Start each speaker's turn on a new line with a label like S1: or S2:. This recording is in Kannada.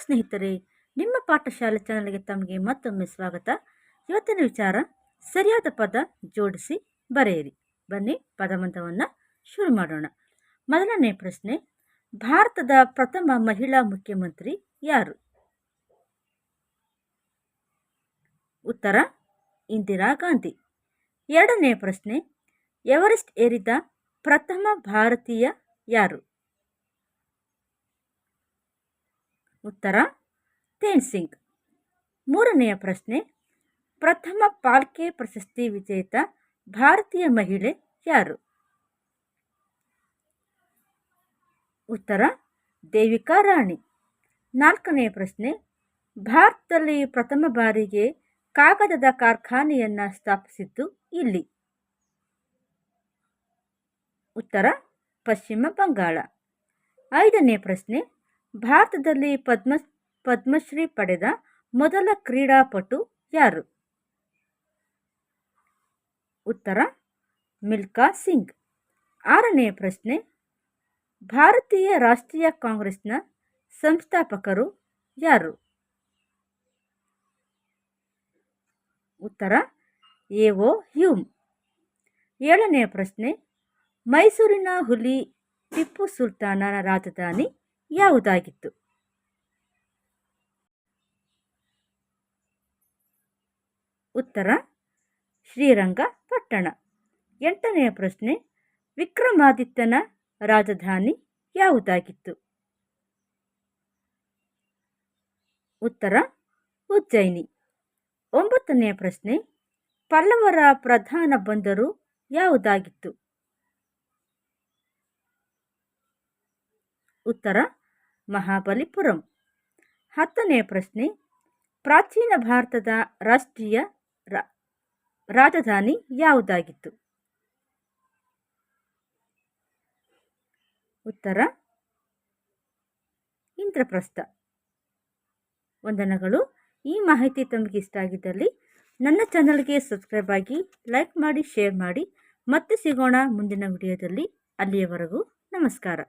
S1: ಸ್ನೇಹಿತರೆ, ನಿಮ್ಮ ಪಾಠಶಾಲೆ ಚಾನಲ್ಗೆ ತಮಗೆ ಮತ್ತೊಮ್ಮೆ ಸ್ವಾಗತ. ಇವತ್ತಿನ ವಿಚಾರ ಸರಿಯಾದ ಪದ ಜೋಡಿಸಿ ಬರೆಯಿರಿ. ಬನ್ನಿ ಪದಬಂಧವನ್ನು ಶುರು ಮಾಡೋಣ. ಮೊದಲನೇ ಪ್ರಶ್ನೆ, ಭಾರತದ ಪ್ರಥಮ ಮಹಿಳಾ ಮುಖ್ಯಮಂತ್ರಿ ಯಾರು? ಉತ್ತರ, ಇಂದಿರಾ ಗಾಂಧಿ. ಎರಡನೇ ಪ್ರಶ್ನೆ, ಎವರೆಸ್ಟ್ ಏರಿದ ಪ್ರಥಮ ಭಾರತೀಯ ಯಾರು? ಉತ್ತರ ತೇನ್ ಸಿಂಗ್ ಮೂರನೆಯ ಪ್ರಶ್ನೆ, ಪ್ರಥಮ ಪಾಲ್ಕೆ ಪ್ರಶಸ್ತಿ ವಿಜೇತ ಭಾರತೀಯ ಮಹಿಳೆ ಯಾರು? ಉತ್ತರ, ದೇವಿಕಾ ರಾಣಿ. ನಾಲ್ಕನೆಯ ಪ್ರಶ್ನೆ, ಭಾರತದಲ್ಲಿ ಪ್ರಥಮ ಬಾರಿಗೆ ಕಾಗದದ ಕಾರ್ಖಾನೆಯನ್ನು ಸ್ಥಾಪಿಸಿದ್ದು ಇಲ್ಲಿ? ಉತ್ತರ, ಪಶ್ಚಿಮ ಬಂಗಾಳ. ಐದನೇ ಪ್ರಶ್ನೆ ಭಾರತದಲ್ಲಿ ಪದ್ಮ, ಪದ್ಮಶ್ರೀ ಪಡೆದ ಮೊದಲ ಕ್ರೀಡಾಪಟು ಯಾರು? ಉತ್ತರ ಮಿಲ್ಕಾ ಸಿಂಗ್. ಆರನೇ ಪ್ರಶ್ನೆ, ಭಾರತೀಯ ರಾಷ್ಟ್ರೀಯ ಕಾಂಗ್ರೆಸ್ನ ಸಂಸ್ಥಾಪಕರು ಯಾರು? ಉತ್ತರ ಎ ಒ ಹ್ಯೂಮ್. ಏಳನೆಯ ಪ್ರಶ್ನೆ, ಮೈಸೂರಿನ ಹುಲಿ ಟಿಪ್ಪು ಸುಲ್ತಾನನ ರಾಜಧಾನಿ ಯಾವುದಾಗಿತ್ತು ಉತ್ತರ ಶ್ರೀರಂಗಪಟ್ಟಣ ಎಂಟನೆಯ ಪ್ರಶ್ನೆ, ವಿಕ್ರಮಾದಿತ್ಯನ ರಾಜಧಾನಿ ಯಾವುದಾಗಿತ್ತು ಉತ್ತರ, ಉಜ್ಜಯಿನಿ. ಒಂಬತ್ತನೆಯ ಪ್ರಶ್ನೆ, ಪಲ್ಲವರ ಪ್ರಧಾನ ಬಂದರು ಯಾವುದಾಗಿತ್ತು ಉತ್ತರ ಮಹಾಬಲಿಪುರಂ. ಹತ್ತನೆಯ ಪ್ರಶ್ನೆ. ಪ್ರಾಚೀನ ಭಾರತದ ರಾಷ್ಟ್ರೀಯ ರಾಜಧಾನಿ ಯಾವುದಾಗಿತ್ತು? ಉತ್ತರ. ಇಂದ್ರಪ್ರಸ್ಥ. ವಂದನಗಳು. ಈ ಮಾಹಿತಿ ತಮಗೆ ಇಷ್ಟ ಆಗಿದ್ದಲ್ಲಿ ನನ್ನ ಚಾನಲ್ಗೆ ಸಬ್ಸ್ಕ್ರೈಬ್ ಆಗಿ ಲೈಕ್ ಮಾಡಿ, ಶೇರ್ ಮಾಡಿ. ಮತ್ತೆ ಸಿಗೋಣ ಮುಂದಿನ ವಿಡಿಯೋದಲ್ಲಿ. ಅಲ್ಲಿಯವರೆಗೂ ನಮಸ್ಕಾರ.